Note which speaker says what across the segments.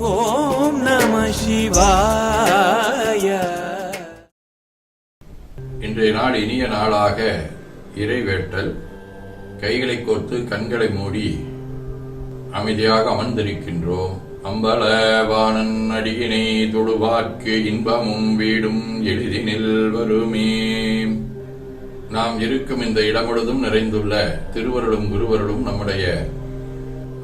Speaker 1: ஓம் நம சிவாய.
Speaker 2: இன்றைய நாள் இனிய நாளாக இறைவேட்டல். கைகளை கோர்த்து கண்களை மூடி அமைதியாக அமர்ந்திருக்கின்றோம். அம்பலவாணன் அடியினை தொழுவார்க்கு இன்பமும் வீடும் எளிதினில் வருமே. நாம் இருக்கும் இந்த இடம் முழுதும் நிறைந்துள்ள திருவருளும் குருவருளும் நம்முடைய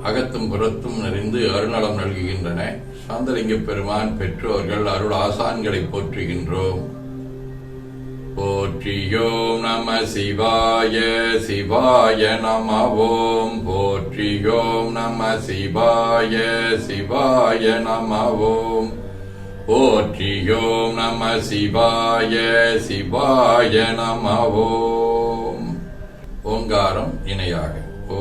Speaker 2: அகத்தும் புறத்தும் நிறைந்து அருணலம் நல்குகின்றன. சாந்தலிங்க பெருமான் பெற்றோர்கள் அருள் ஆசான்களை போற்றுகின்றோம். போற்றியோம் நம சிவாய சிவாய நம ஓம் போற்றியோம் நம சிவாய சிவாய நம ஓம் போற்றியோம் நம சிவாய சிவாய நம ஓம் ஓங்காரம் இணையாக. ஓ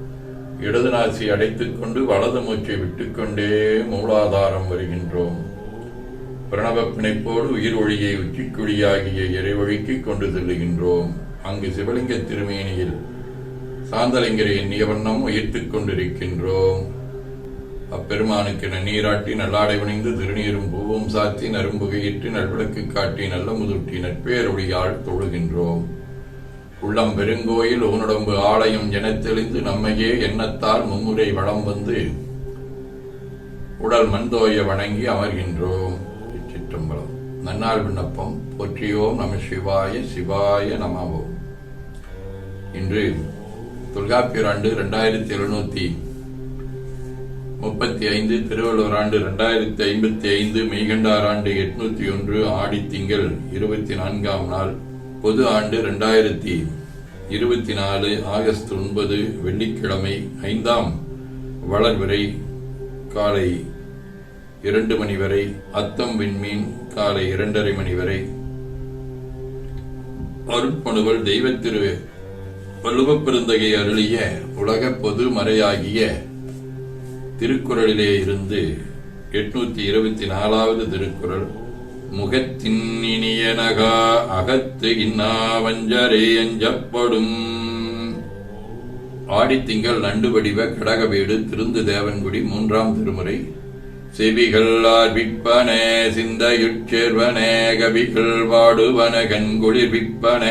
Speaker 2: இடது நாசி அடைத்துக் கொண்டு வலது மூச்சை விட்டுக்கொண்டே மூலாதாரம் வருகின்றோம். பிரணவ பிணைப்போடு உயிர் ஒளியை உச்சிக்குழியாகிய இறைவழிக்கு கொண்டு செல்லுகின்றோம். அங்கு சிவலிங்க திருமேனியில் சாந்தலிங்கரை எண்ணிய வண்ணம் உயிர்த்துக் கொண்டிருக்கின்றோம். அப்பெருமானுக்கு நன்னீராட்டி நல்லாடை வணிந்து திருநீரும் பூவும் சாத்தி நரும்புகையிட்டு நல்விளக்கு காட்டி நல்ல முதுட்டி நட்பேரொழியால் தொழுகின்றோம். உள்ளம் பெருங்கோயில் ஊனுடம்பு ஆலயம் என தெளிந்து நம்மையே எண்ணத்தால் மும்முறை வளம் வந்து உடல் மண்தோய வணங்கி அமர்கின்றோம். சிற்றம்பலம் நன்னாள் விண்ணப்பம். போற்றியோம் நம சிவாய சிவாய நமவோம். இன்று தொல்காப்பியர் ஆண்டு இரண்டாயிரத்தி எழுநூத்தி முப்பத்தி ஐந்து திருவள்ளுவர் ஆண்டு இரண்டாயிரத்தி ஐம்பத்தி ஐந்து மெய்கண்டார் ஆண்டு எட்நூத்தி ஒன்று ஆடி திங்கள் இருபத்தி நான்காம் நாள். பொது ஆண்டு இரண்டாயிரத்தி இருபத்தி நாலு ஆகஸ்ட் ஒன்பது வெள்ளிக்கிழமை ஐந்தாம் வளர்விரை காலை இரண்டு மணி வரை அத்தம் விண்மீன் காலை இரண்டரை மணி வரை. அருட்பணுவல் தெய்வத்திரு வள்ளுவப்பெருந்தகை அருளிய உலக பொது மறையாகிய திருக்குறளிலே இருந்து எட்நூத்தி இருபத்தி நாலாவது திருக்குறள் முகத்தின் இனியனகா அகத்து இன்னா அஞ்சப்படும் ஆடித்திங்கள் நண்டு வடிவ கடகவேடு திருந்து தேவன்குடி மூன்றாம் திருமுறை. செவிகள் ஆர்விப்பன சிந்தையுட்சேர்வன கவிகள் வாடுவன கண்குளிர் விற்பன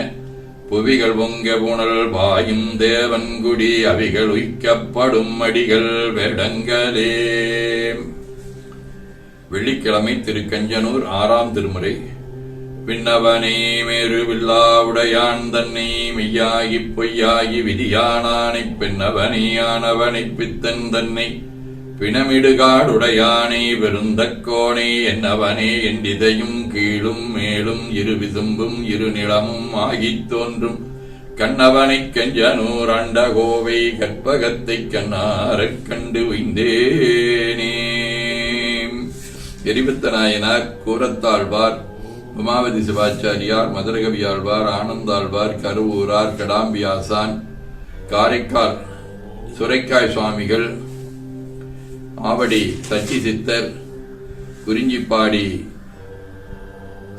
Speaker 2: புவிகள் பொங்க புனல் வாயும் தேவன்குடி அவிகள் உய்க்கப்படும் அடிகள் வேடங்களே. வெள்ளிக்கிழமை திரு கஞ்சனூர் ஆறாம் திருமுறை. விண்ணவனே மேரு வில்லாவுடையான் தன்னை மெய்யாகி பொய்யாகி விதியானானை பெண்ணவனே ஆனவனை பித்தன் தன்னை. பிணமிடுகாடுடையானை வெருந்தக்கோனே என்னவனே என்றிதையும் கீழும் மேலும் இரு விசும்பும் இரு நிலமும் ஆகித் தோன்றும். கண்ணவனைக் கஞ்சனூர் அண்டகோவை கற்பகத்தைக் கண்ணாரக் கண்டு உய்ந்தேனே. எரிபத்த நாயனார் கூரத்தாழ்வார் உமாவதி சிவாச்சாரியார் மதுரகவியாழ்வார் ஆனந்தாழ்வார் கருவூரார் கடாம்பியாசான் காரைக்கால் சுரைக்காய் சுவாமிகள் ஆவடி சச்சி சித்தர் குறிஞ்சிப்பாடி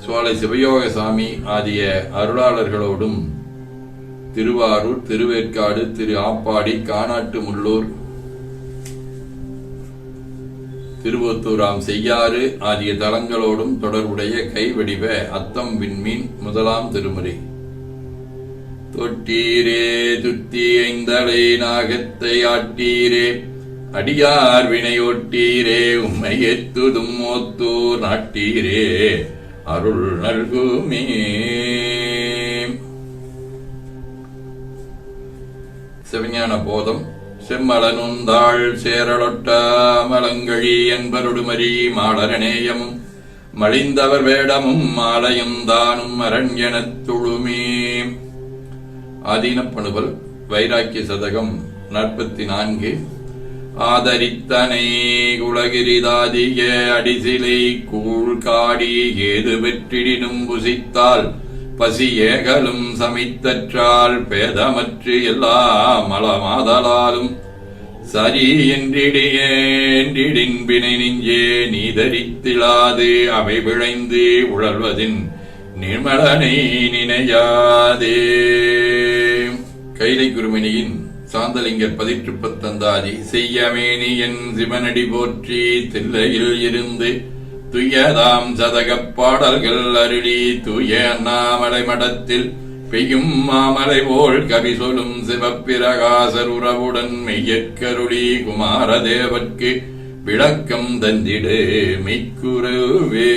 Speaker 2: சோலை சிவயோகசாமி ஆகிய அருளாளர்களோடும் திருவாரூர் திருவேற்காடு திரு ஆப்பாடி காணாட்டு முள்ளூர் திருவத்தூராம் செய்யாறு ஆகிய தலங்களோடும் தொடர்புடைய கைவடிவ அத்தம் விண்மீன் முதலாம் திருமுறை. தொட்டீரே துத்தி ஐந்தலை நாகத்தை ஆட்டீரே அடியார் வினையொட்டீரே உம்மை எத்துதும் ஓத்தூர் நாட்டீரே அருள் நல்குமே. சிவஞான போதம் செம்மலனுந்தாள் சேரலொட்ட மலங்கழி என்பருடுமரி மாளரநேயமும் மலிந்தவர் வேடமும் மாலையும் தானும் அரண்யனத் துழுமே. துளுமே ஆதீனப்பணுவல் வைராக்கிய சதகம் நாற்பத்தி நான்கு. ஆதரித்தனை குலகிரிதாதிய அடிசிலை கூழ் காடி ஏது பெற்றிடினும் புசித்தால் பசி ஏகலும் சமைத்தற்றால் பேதமற்று எல்லா மலமாதலாலும் சரி என்றிடியேன்றிடின் பிணை நெஞ்சே நீதரித்திலாது அவை விழைந்து உழல்வதின் நிர்மலனை நினையாதே. கைலை குருமணியின் சாந்தலிங்கர் பதிற்றுப்பத்தந்தாதி செய்யமேனி என் சிவனடி போற்றி தில்லையில் இருந்து துயதாம் சதகப் பாடல்கள் அருளி தூய அண்ணாமலை மடத்தில் பெய்யும் மாமலை போல் கவி சொல்லும் சிவப்பிரகாசர் உறவுடன் மெய்யற்கருளி குமாரதேவர்க்கு விளக்கம் தந்திடு மெய்க்குருவே.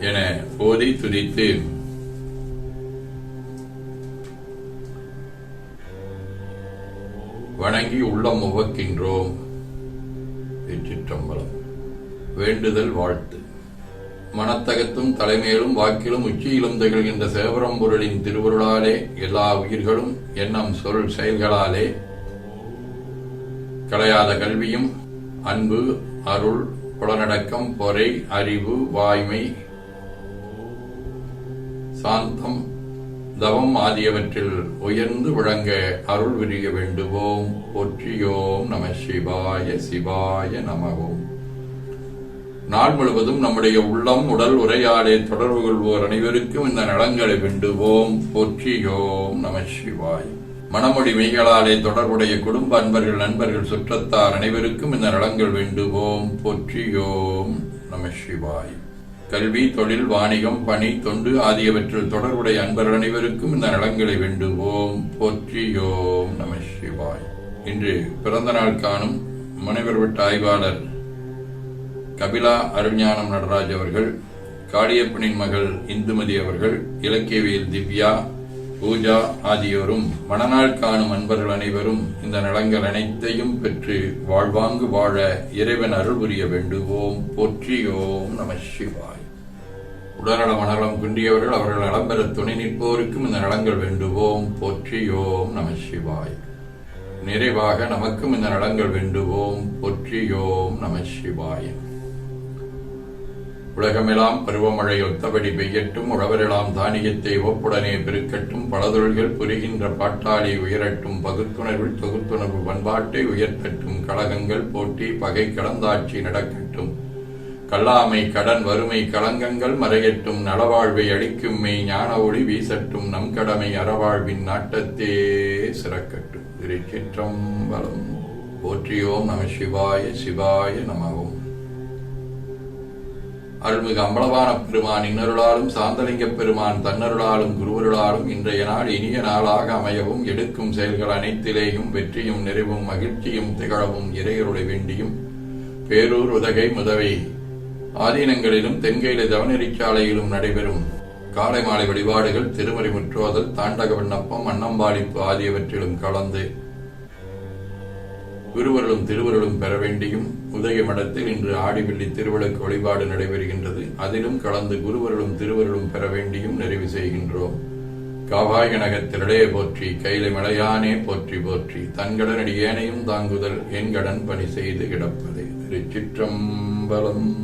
Speaker 2: என போதி துதித்து. வணங்கி உள்ளம் உவக்கின்றோம். வெற்றிற்றம்பலம் வேண்டுதல் வாழ்த்து. மனத்தகத்தும் தலைமையிலும் வாக்கிலும் உச்சியிலும் திகழ்கின்ற சேவரம்பொருளின் திருவருளாலே எல்லா உயிர்களும் எண்ணம் சொல் செயல்களாலே கலையாத கல்வியும் அன்பு அருள் புலனடக்கம் பொறை அறிவு வாய்மை சாந்தம் தவம் ஆகியவற்றில் உயர்ந்து விளங்க அருள் விரிய வேண்டுவோம். ஒற்றியோம் நம சிவாய சிவாய நமவோம். நாள் முழுவதும் நம்முடைய உள்ளம் உடல் உரையாடே தொடர்பு கொள்வோர் அனைவருக்கும் இந்த நலங்களை வேண்டுவோம். போற்றியோம் நம சிவாய். மனமொழி மெய்களாலே தொடர்புடைய குடும்ப அன்பர்கள் நண்பர்கள் சுற்றத்தார் அனைவருக்கும் இந்த நலங்கள் வேண்டுவோம். போற்றியோம் நம சிவாய். கல்வி தொழில் வாணிகம் பணி தொண்டு ஆகியவற்றில் தொடர்புடைய அன்பர்கள் அனைவருக்கும் இந்த நலங்களை வேண்டுவோம். போற்றியோம் நம சிவாய். இன்று பிறந்த நாள் காணும் முனைவர் விட்ட ஆய்வாளர் கபிலா அருஞானம் நடராஜ் அவர்கள் காளியப்பனின் மகள் இந்துமதி அவர்கள் இலக்கியவியல் திவ்யா பூஜா ஆகியோரும் மணநாள் காணும் அன்பர்கள் அனைவரும் இந்த நலங்கள் அனைத்தையும் பெற்று வாழ்வாங்கு வாழ இறைவன் அருள் புரிய வேண்டுவோம். போற்றியோம் நம சிவாய். உடல்நல மனநலம் குன்றியவர்கள் அவர்கள் நலம் பெற துணை நிற்போருக்கும் இந்த நலங்கள் வேண்டுவோம். போற்றியோம் நம சிவாய். நிறைவாக நமக்கும் இந்த நலங்கள் வேண்டுவோம். பொற்றியோம் நம சிவாய். உலகமெல்லாம் பருவமழை ஒத்தபடி பெய்யட்டும் உழவரெல்லாம் தானியத்தை ஒப்புடனே பெருக்கட்டும் பலதொழில்கள் புரிகின்ற பாட்டாளி உயரட்டும் பகுத்துணர்வில் தொகுத்துணர்வு பண்பாட்டை உயர்த்தட்டும் கழகங்கள் போட்டி பகை கலந்தாட்சி நடக்கட்டும். கல்லாமை கடன் வறுமை களங்கங்கள் மறையட்டும் நலவாழ்வை அளிக்கும் மெய் ஞான ஒளி வீசட்டும் நம் கடமை அறவாழ்வின் நாட்டத்தே சிறக்கட்டும். திருச்சிற்றம்பலம். போற்றியோம் நம சிவாய சிவாய நமவோம் அருள்மிகு அம்பலவான பெருமான் இன்னருளாலும் சாந்தலிங்க பெருமான் தன்னருளாலும் குருவருளாலும் இன்றைய நாள் இனிய நாளாக அமையவும் எடுக்கும் செயல்கள் அனைத்திலேயும் வெற்றியும் நிறைவும் மகிழ்ச்சியும் திகழவும் இறையருளை வேண்டியும் பேரூர் உதகை முதவை. ஆதீனங்களிலும் தென்கையில தவநெறிச்சாலையிலும் நடைபெறும் காலை மாலை வழிபாடுகள் திருமறை முற்றோதல் தாண்டக விண்ணப்பம் அன்னம்பாடிப்பு ஆகியவற்றிலும் கலந்து குருவருளும் திருவருளும் பெற வேண்டியும் உதய மடத்தில் இன்று ஆடிவெள்ளி திருவிளக்கு வழிபாடு நடைபெறுகின்றது. அதிலும் கலந்து குருவருளும் திருவருளும் பெற வேண்டியும் நிறைவு செய்கின்றோம். காவாய் கனகத்திரளையே போற்றி கைலை மலையானே போற்றி போற்றி தன்கடனடி ஏனையும் தாங்குதல் என் கடன் பணி செய்து கிடப்பதே. திருச்சிற்றம்பலம்.